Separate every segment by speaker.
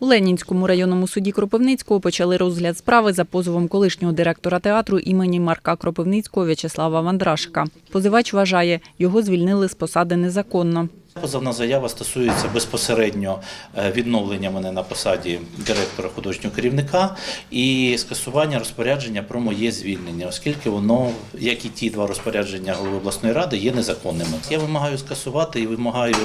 Speaker 1: У Ленінському районному суді Кропивницького почали розгляд справи за позовом колишнього директора театру імені Марка Кропивницького В'ячеслава Вандрашика. Позивач вважає, його звільнили з посади незаконно.
Speaker 2: Позовна заява стосується безпосередньо е, відновлення мене на посаді директора художнього керівника і скасування розпорядження про моє звільнення, оскільки воно, як і ті два розпорядження голови обласної ради, є незаконними. Я вимагаю скасувати і вимагаю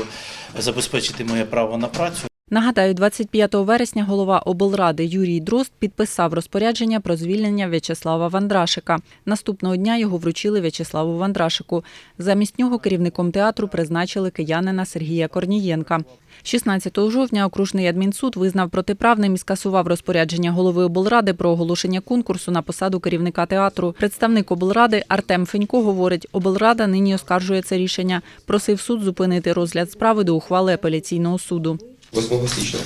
Speaker 2: забезпечити моє право на працю.
Speaker 1: Нагадаю, 25 вересня голова облради Юрій Дрозд підписав розпорядження про звільнення В'ячеслава Вандрашика. Наступного дня його вручили В'ячеславу Вандрашику. Замість нього керівником театру призначили киянина Сергія Корнієнка. 16 жовтня окружний адмінсуд визнав протиправним і скасував розпорядження голови облради про оголошення конкурсу на посаду керівника театру. Представник облради Артем Фенько говорить, облрада нині оскаржує це рішення. Просив суд зупинити розгляд справи до ухвали апеляційного суду.
Speaker 3: 8 січня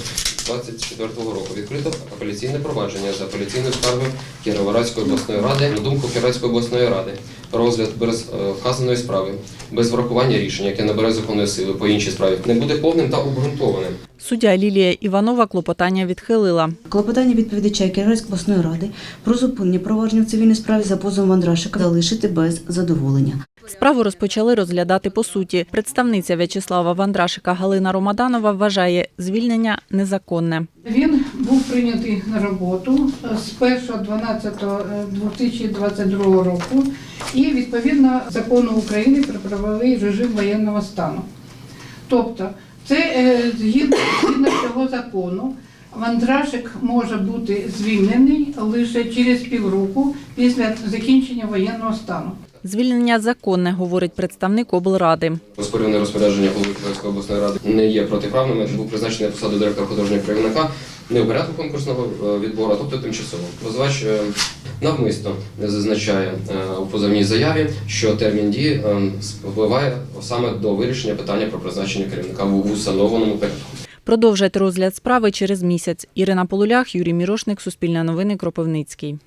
Speaker 3: 2024 року відкрито апеляційне провадження за апеляційною скаргою Кіровоградської обласної ради на думку Кіровоградської обласної ради. Розгляд без е, вказаної справи, без врахування рішення, яке набере законної сили по іншій справі, не буде повним та обґрунтованим.
Speaker 1: Суддя Лілія Іванова клопотання відхилила.
Speaker 4: Клопотання відповідача Кіровоградської обласної ради про зупинення провадження в цивільній справі за позовом Андрашика залишити без задоволення.
Speaker 1: Справу розпочали розглядати по суті. Представниця В'ячеслава Вандрашика Галина Ромаданова вважає звільнення незаконне.
Speaker 5: Він був прийнятий на роботу з 1.12.2022 року і відповідно закону України про правовий режим воєнного стану. Тобто, це е, згідно цього закону. Вандрашик може бути звільнений лише через півроку після закінчення воєнного стану.
Speaker 1: Звільнення законне, говорить представник облради.
Speaker 3: Оспорюване розпорядження голови Кіровоградської обласної ради не є протиправним. Був призначений на посаду директора художнього керівника не у порядку конкурсного е, відбору, а тобто тимчасово. Позивач е, навмисно зазначає е, у позовній заяві, що термін дії е, впливає саме до вирішення питання про призначення керівника в установленому порядку.
Speaker 1: Продовжать розгляд справи через місяць. Ірина Полулях, Юрій Мірошник, Суспільне новини, Кропивницький.